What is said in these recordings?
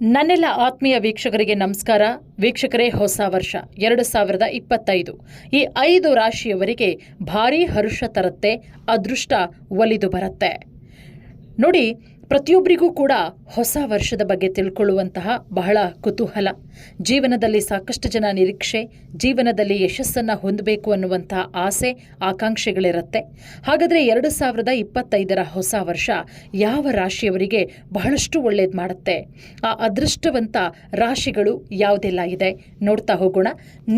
ನನ್ನೆಲ್ಲ ಆತ್ಮೀಯ ವೀಕ್ಷಕರಿಗೆ ನಮಸ್ಕಾರ. ವೀಕ್ಷಕರೇ, ಹೊಸ ವರ್ಷ, ಎರಡು ಸಾವಿರದ ಇಪ್ಪತ್ತೈದು. ಈ ಐದು ರಾಶಿಯವರಿಗೆ ಭಾರೀ ಹರುಷ ತರುತ್ತೆ, ಅದೃಷ್ಟ ಒಲಿದು ಬರುತ್ತೆ. ನೋಡಿ ಪ್ರತಿಯೊಬ್ಬರಿಗೂ ಕೂಡ ಹೊಸ ವರ್ಷದ ಬಗ್ಗೆ ತಿಳ್ಕೊಳ್ಳುವಂತಹ ಬಹಳ ಕುತೂಹಲ. ಜೀವನದಲ್ಲಿ ಸಾಕಷ್ಟು ಜನ ನಿರೀಕ್ಷೆ, ಜೀವನದಲ್ಲಿ ಯಶಸ್ಸನ್ನು ಹೊಂದಬೇಕು ಅನ್ನುವಂತಹ ಆಸೆ, ಆಕಾಂಕ್ಷೆಗಳಿರುತ್ತೆ. ಹಾಗಾದರೆ ಎರಡು ಸಾವಿರದ ಇಪ್ಪತ್ತೈದರ ಹೊಸ ವರ್ಷ ಯಾವ ರಾಶಿಯವರಿಗೆ ಬಹಳಷ್ಟು ಒಳ್ಳೇದು ಮಾಡುತ್ತೆ? ಆ ಅದೃಷ್ಟವಂತ ರಾಶಿಗಳು ಯಾವುದೆಲ್ಲ ಇದೆ? ನೋಡ್ತಾ ಹೋಗೋಣ.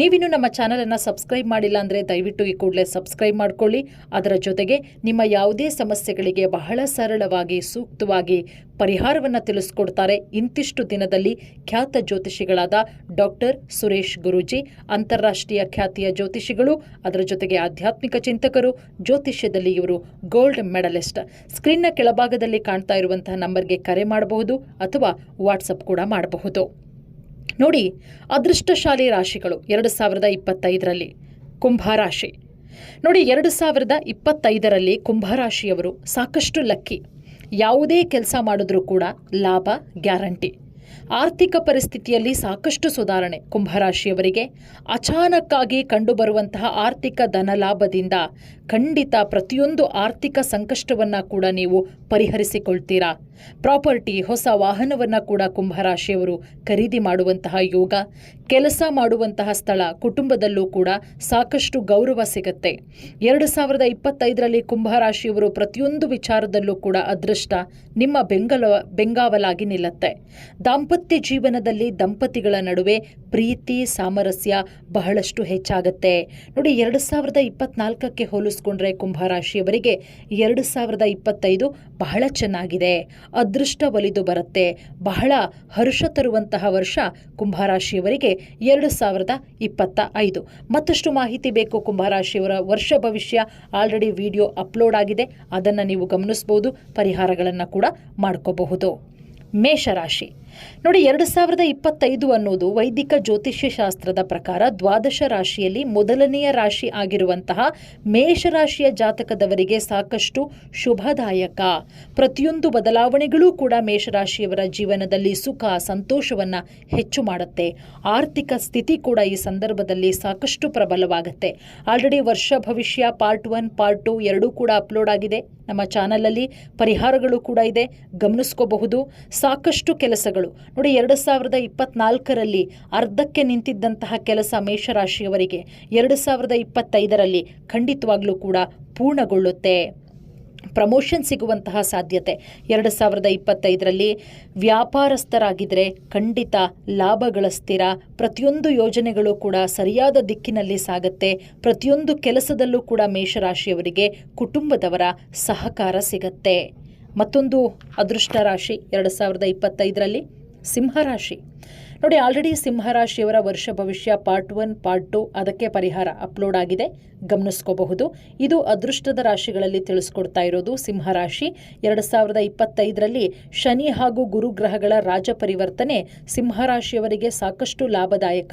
ನೀವಿನ್ನು ನಮ್ಮ ಚಾನಲನ್ನು ಸಬ್ಸ್ಕ್ರೈಬ್ ಮಾಡಿಲ್ಲ ಅಂದರೆ ದಯವಿಟ್ಟು ಈ ಕೂಡಲೇ ಸಬ್ಸ್ಕ್ರೈಬ್ ಮಾಡ್ಕೊಳ್ಳಿ. ಅದರ ಜೊತೆಗೆ ನಿಮ್ಮ ಯಾವುದೇ ಸಮಸ್ಯೆಗಳಿಗೆ ಬಹಳ ಸರಳವಾಗಿ, ಸೂಕ್ತವಾಗಿ ಪರಿಹಾರವನ್ನು ತಿಳಿಸ್ಕೊಡ್ತಾರೆ. ಇಂತಿಷ್ಟು ದಿನದಲ್ಲಿ ಖ್ಯಾತ ಜ್ಯೋತಿಷಿಗಳಾದ ಡಾಕ್ಟರ್ ಸುರೇಶ್ ಗುರೂಜಿ, ಅಂತಾರಾಷ್ಟ್ರೀಯ ಖ್ಯಾತಿಯ ಜ್ಯೋತಿಷಿಗಳು, ಅದರ ಜೊತೆಗೆ ಆಧ್ಯಾತ್ಮಿಕ ಚಿಂತಕರು, ಜ್ಯೋತಿಷ್ಯದಲ್ಲಿ ಇವರು ಗೋಲ್ಡ್ ಮೆಡಲಿಸ್ಟ್. ಸ್ಕ್ರೀನ್ನ ಕೆಳಭಾಗದಲ್ಲಿ ಕಾಣ್ತಾ ಇರುವಂತಹ ನಂಬರ್ಗೆ ಕರೆ ಮಾಡಬಹುದು ಅಥವಾ ವಾಟ್ಸಪ್ ಕೂಡ ಮಾಡಬಹುದು. ನೋಡಿ, ಅದೃಷ್ಟಶಾಲಿ ರಾಶಿಗಳು ಎರಡು ಸಾವಿರದ ಇಪ್ಪತ್ತೈದರಲ್ಲಿ ಕುಂಭರಾಶಿ ನೋಡಿ, ಎರಡು ಸಾವಿರದ ಇಪ್ಪತ್ತೈದರಲ್ಲಿ ಕುಂಭರಾಶಿಯವರು ಸಾಕಷ್ಟು ಲಕ್ಕಿ. ಯಾವುದೇ ಕೆಲಸ ಮಾಡಿದ್ರೂ ಕೂಡ ಲಾಭ ಗ್ಯಾರಂಟಿ. ಆರ್ಥಿಕ ಪರಿಸ್ಥಿತಿಯಲ್ಲಿ ಸಾಕಷ್ಟು ಸುಧಾರಣೆ. ಕುಂಭರಾಶಿಯವರಿಗೆ ಅಚಾನಕ್ಕಾಗಿ ಕಂಡುಬರುವಂತಹ ಆರ್ಥಿಕ ಧನಲಾಭದಿಂದ ಖಂಡಿತ ಪ್ರತಿಯೊಂದು ಆರ್ಥಿಕ ಸಂಕಷ್ಟವನ್ನು ಕೂಡ ನೀವು ಪರಿಹರಿಸಿಕೊಳ್ತೀರಾ? ಪ್ರಾಪರ್ಟಿ, ಹೊಸ ವಾಹನವನ್ನು ಕೂಡ ಕುಂಭರಾಶಿಯವರು ಖರೀದಿ ಮಾಡುವಂತಹ ಯೋಗ, ಕೆಲಸ ಮಾಡುವಂತಹ ಸ್ಥಳ ಕುಟುಂಬದಲ್ಲೂ ಕೂಡ ಸಾಕಷ್ಟು ಗೌರವ ಸಿಗುತ್ತೆ. ಎರಡು ಸಾವಿರದ ಇಪ್ಪತ್ತೈದರಲ್ಲಿ ಕುಂಭರಾಶಿಯವರು ಪ್ರತಿಯೊಂದು ವಿಚಾರದಲ್ಲೂ ಕೂಡ ಅದೃಷ್ಟ ನಿಮ್ಮ ಬೆಂಗಲ, ಬೆಂಗಾವಲಾಗಿ ನಿಲ್ಲುತ್ತೆ. ದಾಂಪತ್ಯ ಜೀವನದಲ್ಲಿ ದಂಪತಿಗಳ ನಡುವೆ ಪ್ರೀತಿ, ಸಾಮರಸ್ಯ ಬಹಳಷ್ಟು ಹೆಚ್ಚಾಗುತ್ತೆ. ನೋಡಿ, ಎರಡು ಸಾವಿರದ ಇಪ್ಪತ್ನಾಲ್ಕಕ್ಕೆ ಹೋಲಿಸ್ಕೊಂಡ್ರೆ ಕುಂಭರಾಶಿಯವರಿಗೆ ಎರಡು ಸಾವಿರದ ಇಪ್ಪತ್ತೈದು ಬಹಳ ಚೆನ್ನಾಗಿದೆ. ಅದೃಷ್ಟ ಒಲಿದು ಬರುತ್ತೆ. ಬಹಳ ಹರ್ಷ ತರುವಂತಹ ವರ್ಷ ಕುಂಭರಾಶಿಯವರಿಗೆ ಎರಡು ಸಾವಿರದ ಇಪ್ಪತ್ತ ಐದು ಮತ್ತಷ್ಟು ಮಾಹಿತಿ ಬೇಕು ಕುಂಭರಾಶಿಯವರ ವರ್ಷ ಭವಿಷ್ಯ. ಆಲ್ರೆಡಿ ವಿಡಿಯೋ ಅಪ್ಲೋಡ್ ಆಗಿದೆ. ಅದನ್ನು ನೀವು ಗಮನಿಸಬಹುದು ಪರಿಹಾರಗಳನ್ನು ಕೂಡ ಮಾಡ್ಕೋಬಹುದು. ಮೇಷರಾಶಿ. ನೋಡಿ, ಎರಡು ಸಾವಿರದ ಇಪ್ಪತ್ತೈದು ಅನ್ನೋದು ವೈದಿಕ ಜ್ಯೋತಿಷ್ಯ ಶಾಸ್ತ್ರದ ಪ್ರಕಾರ ದ್ವಾದಶ ರಾಶಿಯಲ್ಲಿ ಮೊದಲನೆಯ ರಾಶಿ ಆಗಿರುವಂತಹ ಮೇಷರಾಶಿಯ ಜಾತಕದವರಿಗೆ ಸಾಕಷ್ಟು ಶುಭದಾಯಕ. ಪ್ರತಿಯೊಂದು ಬದಲಾವಣೆಗಳೂ ಕೂಡ ಮೇಷರಾಶಿಯವರ ಜೀವನದಲ್ಲಿ ಸುಖ, ಸಂತೋಷವನ್ನು ಹೆಚ್ಚು ಮಾಡುತ್ತೆ. ಆರ್ಥಿಕ ಸ್ಥಿತಿ ಕೂಡ ಈ ಸಂದರ್ಭದಲ್ಲಿ ಸಾಕಷ್ಟು ಪ್ರಬಲವಾಗುತ್ತೆ. ಆಲ್ರೆಡಿ ವರ್ಷ ಭವಿಷ್ಯ ಪಾರ್ಟ್ ಒನ್, ಪಾರ್ಟ್ ಟು ಎರಡೂ ಕೂಡ ಅಪ್ಲೋಡ್ ಆಗಿದೆ. ನಮ್ಮ ಚಾನಲಲ್ಲಿ ಪರಿಹಾರಗಳು ಕೂಡ ಇದೆ. ಗಮನಿಸ್ಕೋಬಹುದು. ಸಾಕಷ್ಟು ಕೆಲಸಗಳು ನೋಡಿ, ಎರಡು ಸಾವಿರದ ಇಪ್ಪತ್ನಾಲ್ಕರಲ್ಲಿ ಅರ್ಧಕ್ಕೆ ನಿಂತಿದ್ದಂತಹ ಕೆಲಸ ಮೇಷರಾಶಿಯವರಿಗೆ ಎರಡು ಸಾವಿರದ ಇಪ್ಪತ್ತೈದರಲ್ಲಿ ಖಂಡಿತವಾಗ್ಲೂ ಕೂಡ ಪೂರ್ಣಗೊಳ್ಳುತ್ತೆ. ಪ್ರಮೋಷನ್ ಸಿಗುವಂತಹ ಸಾಧ್ಯತೆ. ಎರಡು ಸಾವಿರದ ಇಪ್ಪತ್ತೈದರಲ್ಲಿ ವ್ಯಾಪಾರಸ್ಥರಾಗಿದ್ದರೆ ಖಂಡಿತ ಲಾಭ ಸ್ಥಿರ. ಪ್ರತಿಯೊಂದು ಯೋಜನೆಗಳು ಕೂಡ ಸರಿಯಾದ ದಿಕ್ಕಿನಲ್ಲಿ ಸಾಗುತ್ತೆ. ಪ್ರತಿಯೊಂದು ಕೆಲಸದಲ್ಲೂ ಕೂಡ ಮೇಷರಾಶಿಯವರಿಗೆ ಕುಟುಂಬದವರ ಸಹಕಾರ ಸಿಗತ್ತೆ. ಮತ್ತೊಂದು ಅದೃಷ್ಟ ರಾಶಿ ಎರಡು ಸಾವಿರದ ಇಪ್ಪತ್ತೈದರಲ್ಲಿ ಸಿಂಹರಾಶಿ ನೋಡಿ ಆಲ್ರೆಡಿ ಸಿಂಹರಾಶಿಯವರ ವರ್ಷ ಭವಿಷ್ಯ ಪಾರ್ಟ್ ಒನ್ ಪಾರ್ಟ್ ಟು ಅದಕ್ಕೆ ಪರಿಹಾರ ಅಪ್ಲೋಡ್ ಆಗಿದೆ. ಗಮನಿಸ್ಕೋಬಹುದು. ಇದು ಅದೃಷ್ಟದ ರಾಶಿಗಳಲ್ಲಿ ತಿಳಿಸ್ಕೊಡ್ತಾ ಇರೋದು ಸಿಂಹರಾಶಿ ಎರಡು ಸಾವಿರದ ಇಪ್ಪತ್ತೈದರಲ್ಲಿ ಶನಿ ಹಾಗೂ ಗುರು ಗ್ರಹಗಳ ರಾಜ ಪರಿವರ್ತನೆ ಸಿಂಹರಾಶಿಯವರಿಗೆ ಸಾಕಷ್ಟು ಲಾಭದಾಯಕ.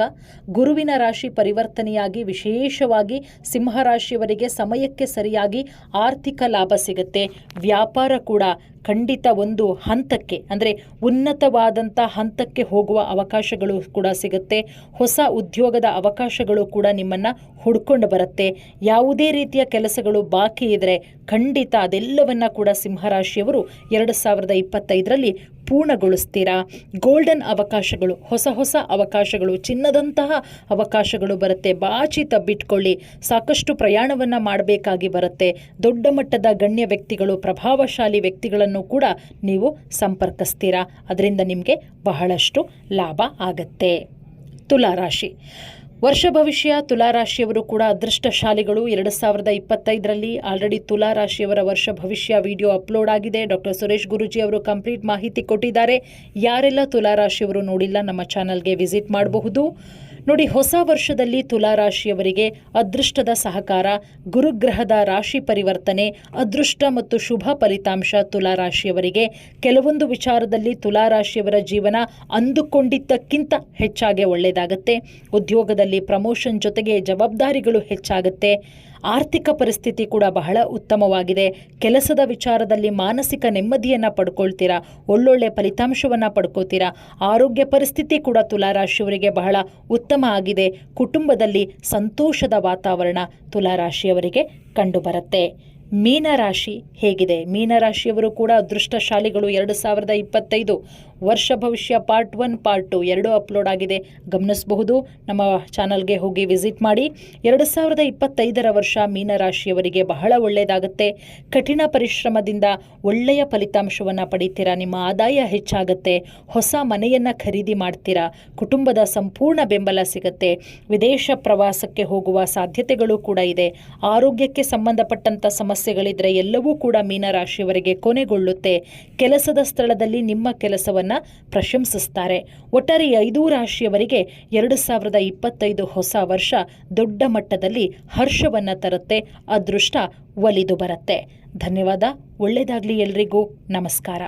ಗುರುವಿನ ರಾಶಿ ಪರಿವರ್ತನೆಯಾಗಿ ವಿಶೇಷವಾಗಿ ಸಿಂಹರಾಶಿಯವರಿಗೆ ಸಮಯಕ್ಕೆ ಸರಿಯಾಗಿ ಆರ್ಥಿಕ ಲಾಭ ಸಿಗುತ್ತೆ. ವ್ಯಾಪಾರ ಕೂಡ ಖಂಡಿತ ಒಂದು ಹಂತಕ್ಕೆ, ಅಂದರೆ ಉನ್ನತವಾದಂಥ ಹಂತಕ್ಕೆ ಹೋಗುವ ಅವಕಾಶಗಳು ಕೂಡ ಸಿಗುತ್ತೆ. ಹೊಸ ಉದ್ಯೋಗದ ಅವಕಾಶಗಳು ಕೂಡ ನಿಮ್ಮನ್ನು ಹುಡ್ಕೊಂಡು ಬರುತ್ತೆ. ಯಾವುದೇ ರೀತಿಯ ಕೆಲಸಗಳು ಬಾಕಿ ಇದ್ದರೆ ಖಂಡಿತ ಅದೆಲ್ಲವನ್ನ ಕೂಡ ಸಿಂಹರಾಶಿಯವರು ಎರಡು ಸಾವಿರದ ಇಪ್ಪತ್ತೈದರಲ್ಲಿ ಪೂರ್ಣಗೊಳಿಸ್ತೀರಾ? ಗೋಲ್ಡನ್ ಅವಕಾಶಗಳು, ಹೊಸ ಹೊಸ ಅವಕಾಶಗಳು, ಚಿನ್ನದಂತಹ ಅವಕಾಶಗಳು ಬರುತ್ತೆ. ಬಾಚಿ ತಬ್ಬಿಟ್ಕೊಳ್ಳಿ. ಸಾಕಷ್ಟು ಪ್ರಯಾಣವನ್ನು ಮಾಡಬೇಕಾಗಿ ಬರುತ್ತೆ. ದೊಡ್ಡ ಮಟ್ಟದ ಗಣ್ಯ ವ್ಯಕ್ತಿಗಳು, ಪ್ರಭಾವಶಾಲಿ ವ್ಯಕ್ತಿಗಳನ್ನು ಕೂಡ ನೀವು ಸಂಪರ್ಕಿಸ್ತೀರಾ? ಅದರಿಂದ ನಿಮಗೆ ಬಹಳಷ್ಟು ಲಾಭ ಆಗತ್ತೆ. ತುಲಾರಾಶಿ. ವರ್ಷ ಭವಿಷ್ಯ ತುಲಾರಾಶಿಯವರು ಕೂಡ ಅದೃಷ್ಟಶಾಲಿಗಳು. ಎರಡು ಸಾವಿರದ ಇಪ್ಪತ್ತೈದರಲ್ಲಿ ಆಲ್ರೆಡಿ ತುಲಾರಾಶಿಯವರ ವರ್ಷ ಭವಿಷ್ಯ ವಿಡಿಯೋ ಅಪ್ಲೋಡ್ ಆಗಿದೆ. ಡಾಕ್ಟರ್ ಸುರೇಶ್ ಗುರುಜಿ ಅವರು ಕಂಪ್ಲೀಟ್ ಮಾಹಿತಿ ಕೊಟ್ಟಿದ್ದಾರೆ. ಯಾರೆಲ್ಲ ತುಲಾರಾಶಿಯವರು ನೋಡಿಲ್ಲ, ನಮ್ಮ ಚಾನಲ್ಗೆ ವಿಸಿಟ್ ಮಾಡಬಹುದು. ನೋಡಿ, ಹೊಸ ವರ್ಷದಲ್ಲಿ ತುಲಾರಾಶಿಯವರಿಗೆ ಅದೃಷ್ಟದ ಸಹಕಾರ, ಗುರುಗ್ರಹದ ರಾಶಿ ಪರಿವರ್ತನೆ, ಅದೃಷ್ಟ ಮತ್ತು ಶುಭ ಫಲಿತಾಂಶ ತುಲಾರಾಶಿಯವರಿಗೆ. ಕೆಲವೊಂದು ವಿಚಾರದಲ್ಲಿ ತುಲಾರಾಶಿಯವರ ಜೀವನ ಅಂದುಕೊಂಡಿದ್ದಕ್ಕಿಂತ ಹೆಚ್ಚಾಗಿ ಒಳ್ಳೆಯದಾಗತ್ತೆ. ಉದ್ಯೋಗದಲ್ಲಿ ಪ್ರಮೋಷನ್ ಜೊತೆಗೆ ಜವಾಬ್ದಾರಿಗಳು ಹೆಚ್ಚಾಗುತ್ತೆ. ಆರ್ಥಿಕ ಪರಿಸ್ಥಿತಿ ಕೂಡ ಬಹಳ ಉತ್ತಮವಾಗಿದೆ. ಕೆಲಸದ ವಿಚಾರದಲ್ಲಿ ಮಾನಸಿಕ ನೆಮ್ಮದಿಯನ್ನು ಪಡ್ಕೊಳ್ತೀರಾ? ಒಳ್ಳೊಳ್ಳೆ ಫಲಿತಾಂಶವನ್ನು ಪಡ್ಕೋತೀರಾ ಆರೋಗ್ಯ ಪರಿಸ್ಥಿತಿ ಕೂಡ ತುಲಾರಾಶಿಯವರಿಗೆ ಬಹಳ ಉತ್ತಮ ಆಗಿದೆ ಕುಟುಂಬದಲ್ಲಿ ಸಂತೋಷದ ವಾತಾವರಣ ತುಲಾರಾಶಿಯವರಿಗೆ ಕಂಡುಬರುತ್ತೆ. ಮೀನರಾಶಿ ಹೇಗಿದೆ? ಮೀನರಾಶಿಯವರು ಕೂಡ ಅದೃಷ್ಟಶಾಲಿಗಳು ಎರಡು ಸಾವಿರದ ಇಪ್ಪತ್ತೈದು. ವರ್ಷ ಭವಿಷ್ಯ ಪಾರ್ಟ್ ಒನ್, ಪಾರ್ಟ್ ಟು ಎರಡೂ ಅಪ್ಲೋಡ್ ಆಗಿದೆ. ಗಮನಿಸಬಹುದು, ನಮ್ಮ ಚಾನಲ್ಗೆ ಹೋಗಿ ವಿಸಿಟ್ ಮಾಡಿ. ಎರಡು ಸಾವಿರದ ಇಪ್ಪತ್ತೈದರ ವರ್ಷ ಮೀನರಾಶಿಯವರಿಗೆ ಬಹಳ ಒಳ್ಳೆಯದಾಗುತ್ತೆ ಕಠಿಣ ಪರಿಶ್ರಮದಿಂದ ಒಳ್ಳೆಯ ಫಲಿತಾಂಶವನ್ನು ಪಡಿತೀರಾ? ನಿಮ್ಮ ಆದಾಯ ಹೆಚ್ಚಾಗುತ್ತೆ. ಹೊಸ ಮನೆಯನ್ನು ಖರೀದಿ ಮಾಡ್ತೀರಾ? ಕುಟುಂಬದ ಸಂಪೂರ್ಣ ಬೆಂಬಲ ಸಿಗುತ್ತೆ. ವಿದೇಶ ಪ್ರವಾಸಕ್ಕೆ ಹೋಗುವ ಸಾಧ್ಯತೆಗಳು ಕೂಡ ಇದೆ. ಆರೋಗ್ಯಕ್ಕೆ ಸಂಬಂಧಪಟ್ಟಂಥ ಸಮಸ್ಯೆಗಳಿದ್ರೆ ಎಲ್ಲವೂ ಕೂಡ ಮೀನರಾಶಿಯವರಿಗೆ ಕೊನೆಗೊಳ್ಳುತ್ತೆ. ಕೆಲಸದ ಸ್ಥಳದಲ್ಲಿ ನಿಮ್ಮ ಕೆಲಸವನ್ನು ಪ್ರಶಂಸಿಸ್ತಾರೆ. ಒಟ್ಟಾರೆ ಐದೂ ರಾಶಿಯವರಿಗೆ ಎರಡು ಸಾವಿರದ ಇಪ್ಪತ್ತೈದು ಹೊಸ ವರ್ಷ ದೊಡ್ಡ ಮಟ್ಟದಲ್ಲಿ ಹರ್ಷವನ್ನು ತರುತ್ತೆ. ಅದೃಷ್ಟ ಒಲಿದು ಬರುತ್ತೆ. ಧನ್ಯವಾದ. ಒಳ್ಳೆಯದಾಗಲಿ ಎಲ್ರಿಗೂ. ನಮಸ್ಕಾರ.